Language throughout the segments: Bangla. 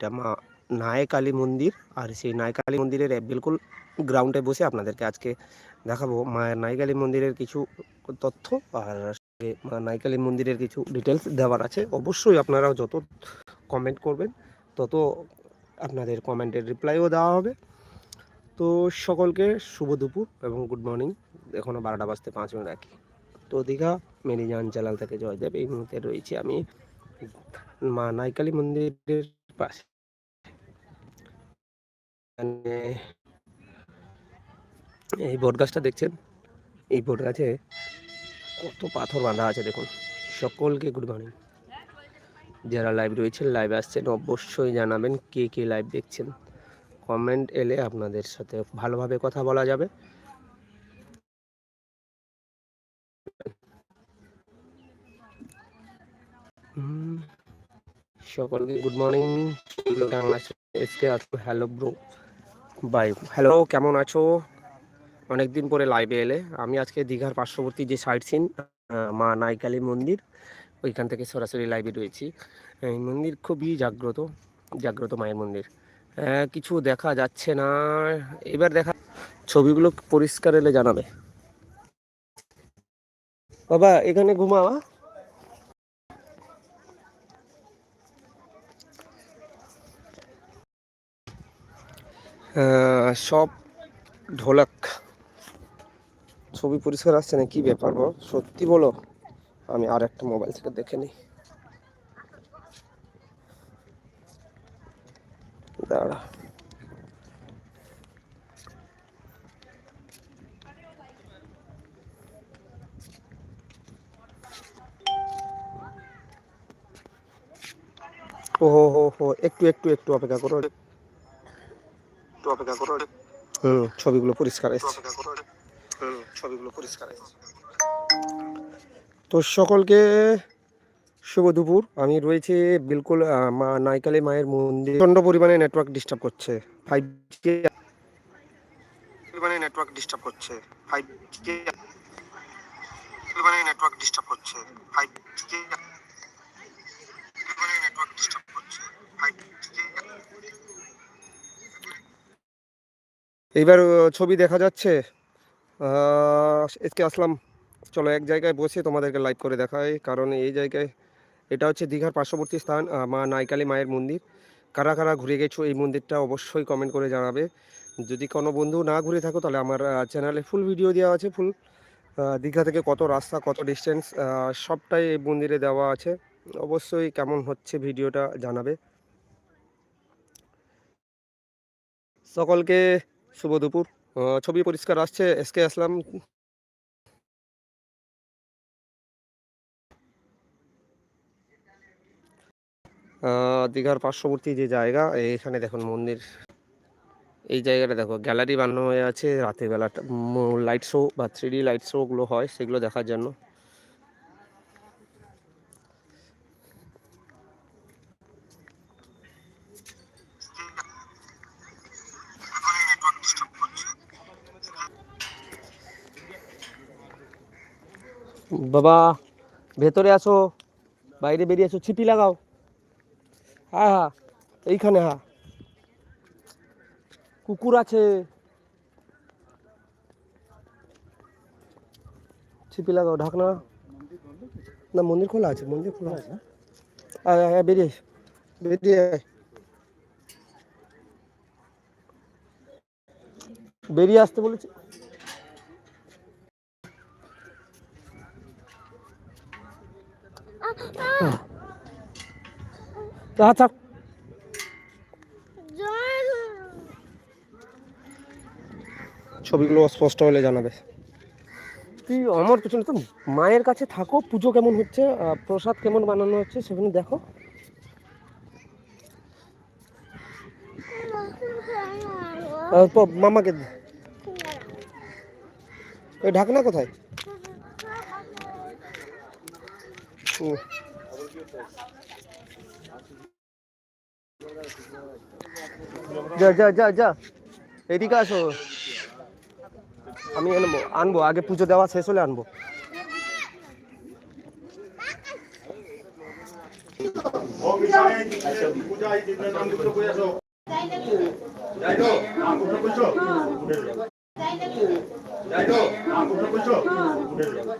এটা মা, নায়কালী মন্দির। আর সেই নায়কালী মন্দিরের বিলকুল গ্রাউন্ডে বসে আপনাদেরকে আজকে দেখাবো মায়ের নায়কালী মন্দিরের কিছু তথ্য। আর মা, নায়কালী মন্দিরের কিছু ডিটেলস দেওয়ার আছে। অবশ্যই আপনারাও যত কমেন্ট করবেন, তত আপনাদের কমেন্টের রিপ্লাইও দেওয়া হবে। তো সকলকে শুভ দুপুর এবং গুড মর্নিং এখনও বারোটা বাজতে পাঁচ মিনিট রাখি তো দীঘা, মেরিজান, জালাল থেকে জয়দেব এই মুহূর্তে রয়েছে আমি। মা নাইকালী মন্দিরের এখানে এই বট গাছটা দেখছেন? এই বট গাছে কত পাথর বাঁধা আছে দেখুন। সকলকে গুড মর্নিং। যারা লাইভ রয়েছেন, লাইভ আসছেন, অবশ্যই জানাবেন কে কে লাইভ দেখছেন। কমেন্ট এলে আপনাদের সাথে ভালোভাবে কথা বলা যাবে। সকলকে good morning SK hello bro bye hello কেমন আছো? অনেকদিন পরে লাইভে এলে। আমি আজকে দীঘার পার্শ্ববর্তী যে সাইট সিন মা নাইকালী মন্দির, ওইখান থেকে সরাসরি লাইভে রয়েছি। এই মন্দির খুবই জাগ্রত জাগ্রত মায়ের মন্দির। কিছু দেখা যাচ্ছে না। এবার দেখা, ছবিগুলো পরিষ্কার এলে জানাবে। বাবা, এখানে ঘুমা সব ঢোলক। ছবি পরিষ্কার আসছে না কি ব্যাপার বল? সত্যি বলো? আমি আর একটা মোবাইল থেকে দেখে নিই। দাঁড়া। ও হো হো হো, একটু একটু একটু অপেক্ষা করো। একটু অপেক্ষা করো। হুম ছবিগুলো পরিষ্কার এসছে হুম ছবিগুলো পরিষ্কার এসছে তো সকলকে শুভ দুপুর। আমি রয়েছে বিলকুল মা নাইকালী মায়ের মন্দির। প্রচণ্ড পরিমাণে নেটওয়ার্ক ডিস্টার্ব করছে। ফাইভ জি পরিমাণে নেটওয়ার্ক ডিস্টার্ব করছে। ফাইভ জি পরিমাণে নেটওয়ার্ক ডিস্টার্ব করছে। ফাইভ জি পরিমাণে নেটওয়ার্ক ডিস্টার্ব করছে ফাইভ জি এইবার ছবি দেখা যাচ্ছে। এসকে আসলাম। চলো এক জায়গায় বসে তোমাদেরকে লাইভ করে দেখাই। কারণ এই জায়গায় এটা হচ্ছে দীঘার পার্শ্ববর্তী স্থান মা নাইকালী মায়ের মন্দির। কারা কারা ঘুরে গেছো এই মন্দিরটা অবশ্যই কমেন্ট করে জানাবে। যদি কোনো বন্ধু না ঘুরে থাকো, তাহলে আমার চ্যানেলে ফুল ভিডিও দেওয়া আছে ফুল দীঘা থেকে কত রাস্তা, কত ডিস্টেন্স সবটাই এই মন্দিরে দেওয়া আছে। অবশ্যই কেমন হচ্ছে ভিডিওটা জানাবে। সকলকে শুভ দুপুর। ছবি পরিষ্কার আসছে এস কে আসলাম। দীঘার পার্শ্ববর্তী যে জায়গা এখানে দেখুন মন্দির। এই জায়গাটা দেখো, গ্যালারি বানানো হয়ে আছে। রাতের বেলাটা লাইট শো বা থ্রি লাইট শোগুলো হয়, সেগুলো দেখার জন্য। বাবা ভেতরে আসো বাইরে বেরিয়ে আসো ছিপি লাগাও। হ্যাঁ হ্যাঁ এইখানে হ্যাঁ কুকুর আছে। ছিপি লাগাও ঢাকনা। না মন্দির খোলা আছে মন্দির খোলা আছে। আয় আয়, বেরিয়ে বেরিয়ে বেরিয়ে আসতে বলেছি। থাক। ছবিগুলো স্পষ্ট হলে জানাবে। তুই আমার পেছনে তো মায়ের কাছে থাকো পুজো কেমন হচ্ছে প্রসাদ কেমন বানানো হচ্ছে সেখানে দেখো। মামাকে ঢাকনা কোথায়? হুম। যা যা যা যা। এদিকে আসো। আমি আনব আনব। আগে পুজো দেওয়া শেষ হলে আনব। ভোগ হুম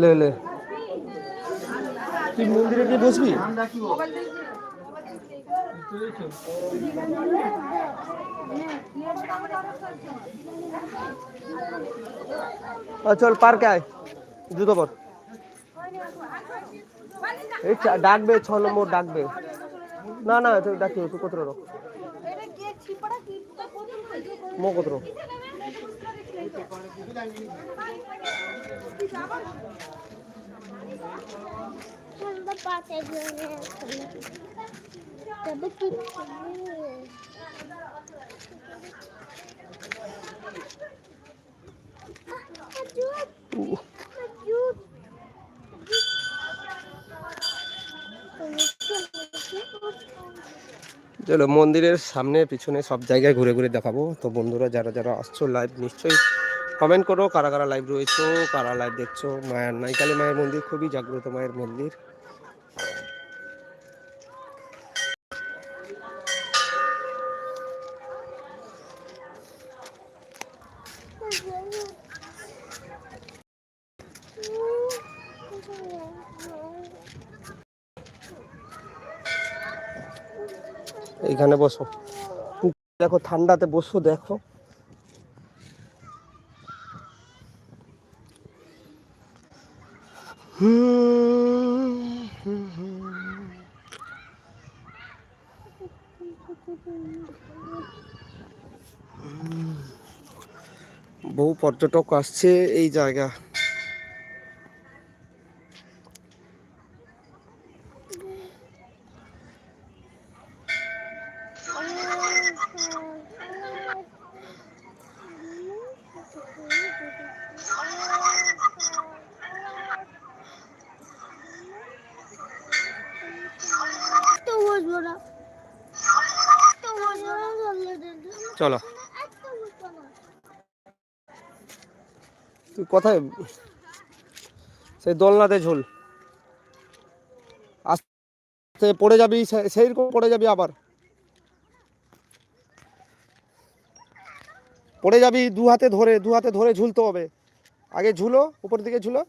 লে লে। তুই মন্দিরে গিয়ে বসবি? চল পার্কে আয়। জুতো পর। এই ডাকবে, ছ নম্বর ডাকবে। না না তুই ডাকি তুই কত রো মো কত রো পাতে তবে চলো, মন্দিরের সামনে, পিছনে সব জায়গায় ঘুরে ঘুরে দেখাবো। তো বন্ধুরা, যারা যারা আসছো লাইভ নিশ্চয়ই কমেন্ট করো, কারা কারা লাইভ রয়েছো, কারা লাইভ দেখছ। মায়ের নাইকালি মায়ের মন্দির, খুবই জাগ্রত মায়ের মন্দির। এইখানে বসো। দেখো ঠান্ডাতে বসো দেখো। বহু পর্যটক আসছে এই জায়গা। চলো। তুই কোথায়? সেই দোলনাতে ঝুল। আস্তে পড়ে যাবি সেই রকম পড়ে যাবি আবার। পড়ে যাবি দু হাতে ধরে দু হাতে ধরে ঝুলতে হবে। আগে ঝুলো, উপর দিকে ঝুলো।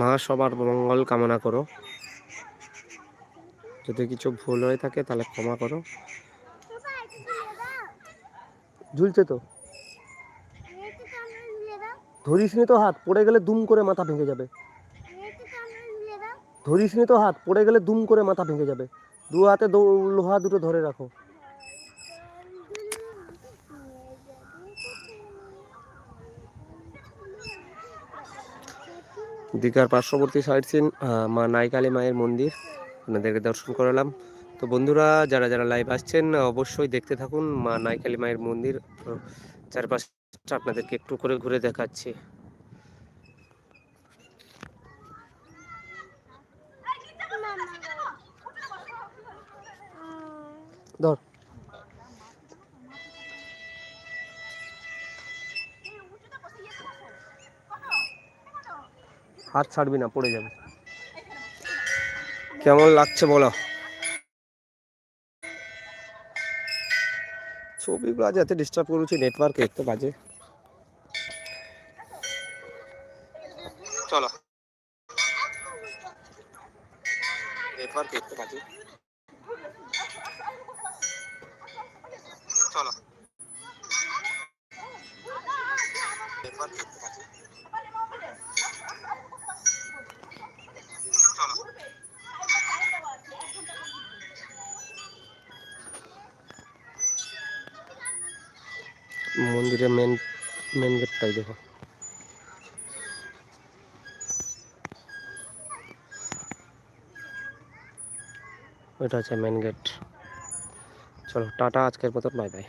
মা সবার মঙ্গল কামনা করো। যদি কিছু ভুল হয়ে থাকে তাহলে ক্ষমা করো। ঝুলছে তো। ধরিস নি তো হাত, পড়ে গেলে দুম করে মাথা ভেঙে যাবে। ধরিস নি তো হাত, পড়ে গেলে দুম করে মাথা ভেঙে যাবে। দু হাতে লোহা দুটো ধরে রাখো। দীঘার পার্শ্ববর্তী সাইড সিন মা নাইকালী মায়ের মন্দির। আপনাদেরকে দর্শন করালাম। তো বন্ধুরা, যারা যারা লাইভ আসছেন, অবশ্যই দেখতে থাকুন মা নাইকালী মায়ের মন্দির। চারপাশটা আপনাদেরকে একটু করে ঘুরে দেখাচ্ছি। ধর। হাত ছাড়বি না, পড়ে যাবে। কেমন লাগছে বলো? ছবিগুলো এত ডিস্টার্ব করছি নেটওয়ার্ক একটু বাজে। চলো। পাচ্ছি চলো। মন্দিরের মেন মেন গেটটাই দেখো। ওইটা হচ্ছে মেন গেট চলো, টাটা, আজকের মতন বাই বাই